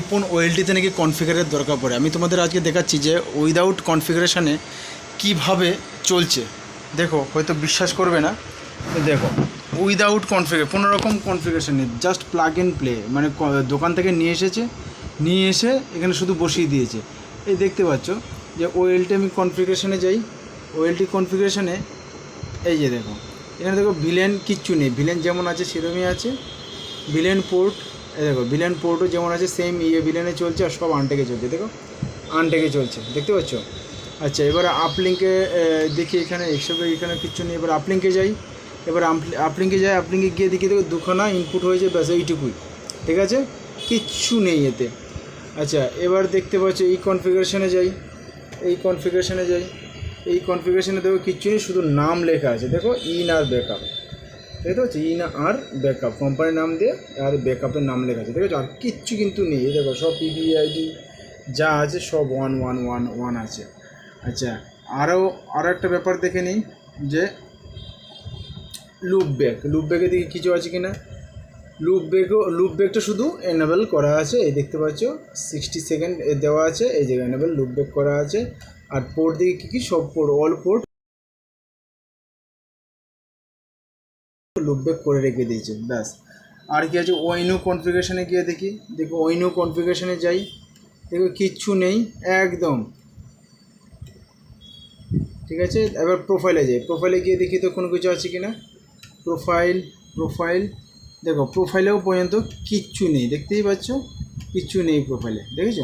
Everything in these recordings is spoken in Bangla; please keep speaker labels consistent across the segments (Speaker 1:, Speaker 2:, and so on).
Speaker 1: ইপন ওয়েলটিতে নাকি কনফিগারের দরকার পড়ে। আমি তোমাদের আজকে দেখাচ্ছি যে উইদাউট কনফিগারেশানে কীভাবে চলছে। দেখো, হয়তো বিশ্বাস করবে না। দেখো উইদাউট কনফিগার কোনো রকম কনফিগারেশন নেই জাস্ট প্লাগ অ্যান্ড প্লে মানে দোকান থেকে নিয়ে এসেছে, নিয়ে এসে এখানে শুধু বসিয়ে দিয়েছে। এই দেখতে পাচ্ছ যে ওয়েলটি আমি কনফিগারেশনে যাই। ওয়েলটি কনফিগারেশনে এই যে দেখো, এখানে দেখো ভিলেন কিচ্ছু নেই। ভিলেন যেমন আছে সেরকমই আছে। ভিলেন পোর্ট দেখো ভিলেন পোর্টও যেমন আছে সেম ইয়ে ভিলেনে চলছে আর সব আনটেকে চলছে, দেখো? আনটেকে চলছে, দেখতে পাচ্ছ? আচ্ছা এবার আপলিঙ্কে দেখি এখানে, এসবে এখানে কিচ্ছু নেই, এবার আপলিঙ্কে যাই। এবার আপলিঙ্কে যাই আপলিঙ্কে গিয়ে দেখি দেখো দুখানা ইনপুট হয়েছে, ব্যাস এইটুকুই, ঠিক আছে? কিচ্ছু নেই এতে। আচ্ছা এবার দেখতে পাচ্ছ, এই কনফিগারেশনে যাই, এই কনফিগারেশনে যাই, এই কনফিগারেশনে দেখো কিচ্ছু নেই, শুধু নাম লেখা আছে, দেখো ইন আর ব্যাকআপ দেখতে পাচ্ছি ইন আর ব্যাকআপ কোম্পানির নাম দিয়ে আর ব্যাকআপের নাম লেখা আছে দেখো আর কিচ্ছু কিন্তু নেই। দেখো, সব পিবিআইডি যা আছে সব ওয়ান ওয়ান ওয়ান ওয়ান আছে। আচ্ছা আরও আরও একটা ব্যাপার দেখে নিই যে লুপ ব্যাগ লুপ ব্যাগে দিকে কিছু আছে কি না লুপ ব্যাগও লুপ ব্যাগটা শুধু এনেবল করা আছে। এই দেখতে পাচ্ছ সিক্সটি সেকেন্ড দেওয়া আছে। এই জায়গায় এনেবল লুপ ব্যাগ করা আছে। আর পোর্ট দিকে কী কী? সব port all port loop bag করে রেখে দিয়েছে, ব্যাস। আর কি আছে ওইনো কনফিগারেশনে গিয়ে দেখি। দেখো ওইনো কনফিগারেশনে যাই। দেখো, কিচ্ছু নেই, একদম। ঠিক আছে? এবার প্রোফাইলে যাই। প্রোফাইলে গিয়ে দেখি তো কোনো কিছু আছে কি না প্রোফাইল প্রোফাইল দেখো প্রোফাইলেও পর্যন্ত কিচ্ছু নেই, দেখতেই পাচ্ছ? কিচ্ছু নেই প্রোফাইলে দেখেছ?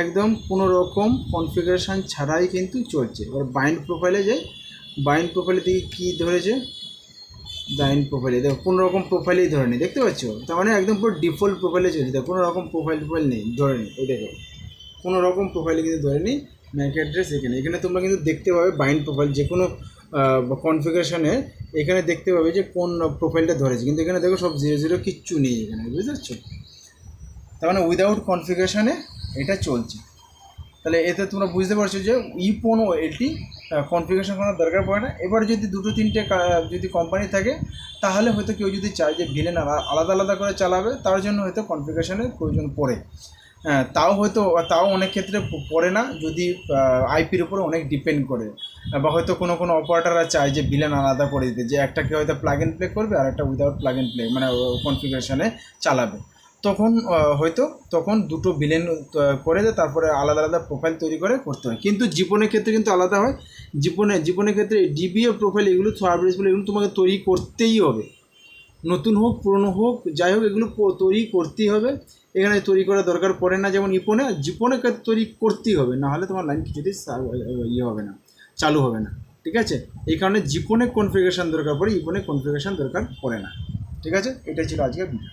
Speaker 1: একদম কোনো রকম কনফিগারেশান ছাড়াই কিন্তু চলছে। এবার বাইন্ড প্রোফাইলে যাই। বাইন্ড প্রোফাইলে দেখি কী ধরেছে। বাইন্ড প্রোফাইলে দেখো, কোনো রকম প্রোফাইলেই ধরে নেই দেখতে পাচ্ছ? তার মানে একদম পুরো ডিফল্ট প্রোফাইলে চলছে। দেখো, কোনো রকম প্রোফাইল টোফাইল নেই, ধরে নেই এই দেখো। কোনো রকম প্রোফাইলে কিন্তু ধরে নিই ম্যাক অ্যাড্রেস এখানে। এখানে তোমরা কিন্তু দেখতে পাবে বাইন্ড প্রোফাইল যে কোনো কনফিগারেশনে এখানে দেখতে পাবে যে কোন প্রোফাইলটা ধরেছে। কিন্তু এখানে দেখো সব জিরো জিরো কিচ্ছু নেই এখানে, বুঝতে পারছ? তার মানে উইদাউট কনফিগারেশনে এটা চলছে। তাহলে এতে তোমরা বুঝতে পারছ যে ইপোনো এটি কনফিগারেশন করার দরকার পড়ে না। এবার যদি দুটো, তিনটে যদি কোম্পানি থাকে, তাহলে হয়তো কেউ যদি চায় যে ভিলেন আলাদা আলাদা করে চালাবে, তার জন্য হয়তো কনফিগারেশনের প্রয়োজন পড়ে। হ্যাঁ তাও হয়তো, তাও অনেক ক্ষেত্রে পড়ে না, যদি আইপির উপরে অনেক ডিপেন্ড করে। বা হয়তো কোনো কোনো অপারেটাররা চায় যে ভিলেন আলাদা করে দিতে, যে একটাকে হয়তো প্লাগ এন্ড প্লে করবে আর একটা উইদাউট প্লাগ এন্ড প্লে মানে কনফিগারেশনে চালাবে। তখন হয়তো তখন দুটো বিলেন করে দেয়, তারপরে আলাদা আলাদা প্রোফাইল তৈরি করে করতে হয়। কিন্তু জীবনের ক্ষেত্রে কিন্তু আলাদা হয়। জীবনে, জীবনের ক্ষেত্রে ডিবিও প্রোফাইল এগুলো সার্ভিস এগুলো তোমাকে তৈরি করতেই হবে। নতুন হোক, পুরনো হোক, যাই হোক, এগুলো তৈরি করতেই হবে। এখানে তৈরি করার দরকার পড়ে না যেমন ইপনে জীবনে ক্ষেত্রে তৈরি করতেই হবে। না হলে তোমার লাইন কিছুতেই ইয়ে হবে না, চালু হবে না। ঠিক আছে? এই কারণে জীবনে কনফিগারেশন দরকার পড়ে, ইপনে কনফিগারেশন দরকার পড়ে না। ঠিক আছে? এটাই ছিল আজকের ভিডিও